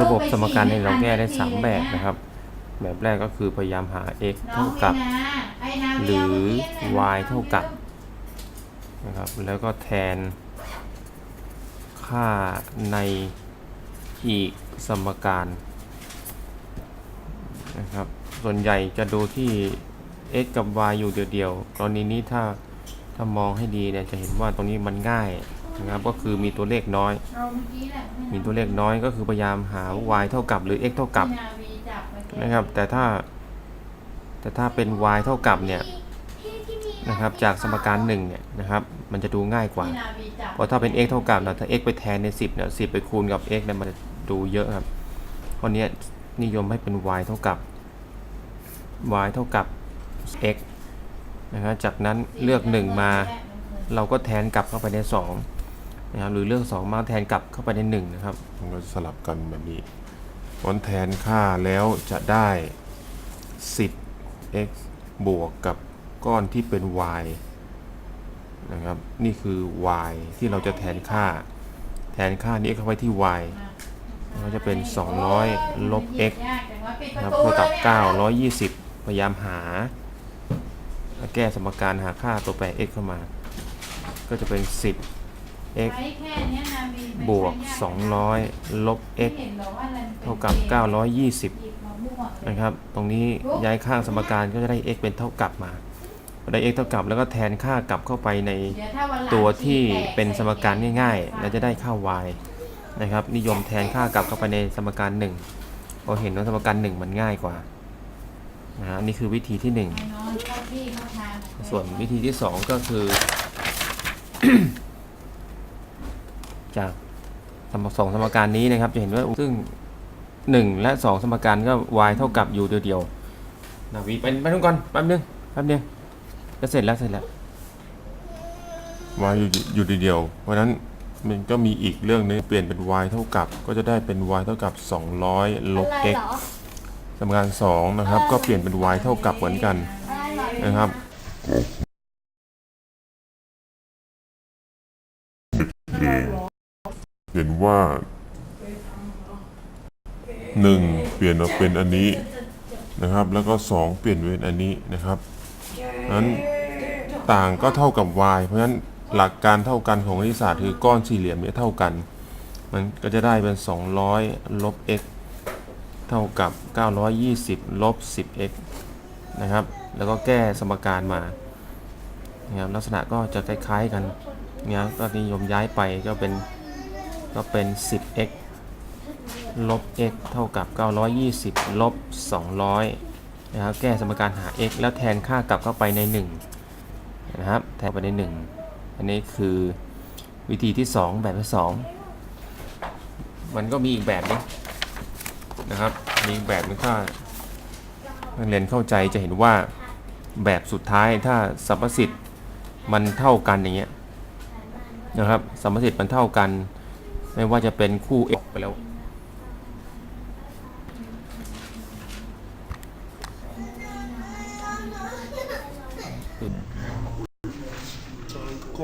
ระบบสมการนี้เราแก้ได้ 3 แบบนะครับ แบบแรกก็คือพยายามหา x เท่ากับ หรือ y เท่ากับนะครับแล้วก็แทนค่าในอีกสมการนะครับส่วนใหญ่จะดูที่ x กับ y อยู่เดียวๆกรณีนี้ถ้าถ้ามองให้ดีเนี่ยจะเห็นว่าตรงนี้มันง่าย นะครับก็คือมีตัวเลขน้อยเอาเมื่อกี้แหละมีตัวเลขน้อยก็คือพยายามหา y เท่ากับหรือ x เท่ากับพี่นาวีจับไว้นะครับ แต่ถ้า แต่ถ้าเป็น y เท่ากับเนี่ยนะครับ จากสมการ1เนี่ยนะครับ มันจะดูง่ายกว่าพี่นาวีจับเพราะถ้าเป็น x เท่ากับนะถ้า x ไปแทนใน 10เนี่ย10 ไปคูณกับ x เนี่ยมันจะดูเยอะครับเพราะเนี้ยนิยมให้เป็น y เท่ากับ y เท่ากับ x นะครับจากนั้นเลือก 1 มา เราก็แทนกลับเข้าไปใน 2 นะครับหรือเลือก2มาแทนกลับเข้าไปใน1นะครับมันก็สลับกันแบบนี้วันแทนค่าแล้วจะได้ 10 x บวกกับก้อนที่เป็น y นะครับ นี่คือ y ที่เราจะแทนค่า แทนค่านี้เข้าไว้ที่ y ก็จะเป็น 200 ลบ x นะครับเท่ากับ 920 พยายามหา แก้สมการหาค่าตัวแปร x เข้ามา ก็จะเป็น 10 x บวก 200 ลบ x เท่ากับ 920 นะครับ ตรงนี้ย้ายข้างสมการก็จะได้ x เป็นเท่ากับมาพอได้ x เท่ากับแล้วก็แทนค่ากลับเข้าไปในตัวที่เป็นสมการง่ายๆ แล้วจะได้ค่า y นะครับ นิยมแทนค่ากลับเข้าไปในสมการ1เพราะเห็นว่าสมการ 1 มันง่ายกว่านะฮะนี่คือวิธีที่ 1 ส่วนวิธีที่ 2 ก็คือ จากสมสองสมการนี้นะครับ จะเห็นว่าซึ่ง 1 และ 2 สมการก็ y เท่ากับ u เดียวๆนาวีไปไปทุกก่อนแป๊บนึงแป๊บนึงจะเสร็จแล้วเสร็จแล้ว y อยู่อยู่ดีเดียวเพราะฉะนั้นมันก็มีอีกเรื่องนึงเปลี่ยนเป็น y เท่ากับ ก็จะได้เป็น y เท่ากับ 200ลบ x สมการ2นะครับ ก็เปลี่ยนเป็น y เท่ากับเหมือนกันนะครับเเห็นว่า1เปลี่ยนมาเป็นอันนี้นะครับ แล้วก็2เปลี่ยนเป็นอันนี้นะครับนั้นต่างก็เท่ากับ y เพราะฉะนั้นหลักการเท่ากันของคณิตศาสตร์คือก้อนสี่เหลี่ยมเนี่ยเท่ากัน มันก็จะได้เป็น 200ลบ x เท่ากับ 920ลบ 10x นะครับ แล้วก็แก้สมการมานะครับลักษณะก็จะคล้ายๆกันนะครับก็นิยมย้ายไปก็เป็น ก็เป็น 10x ลบ x เท่ากับ 920 ลบ 200 นะครับ แก้สมการหา x แล้วแทนค่ากลับเข้าไปใน 1 นะครับ แทนไปใน 1 อันนี้คือวิธีที่ 2 แบบที่ 2 มันก็มีอีกแบบนึงนะครับ มีอีกแบบนึงถ้าเรียนเข้าใจจะเห็นว่าแบบสุดท้ายถ้าสรรพสิทธิ์มันเท่ากันอย่างเงี้ยนะครับสรรพสิทธิ์มันเท่ากัน ไม่ว่าจะเป็นคู่เอกไปแล้ว โค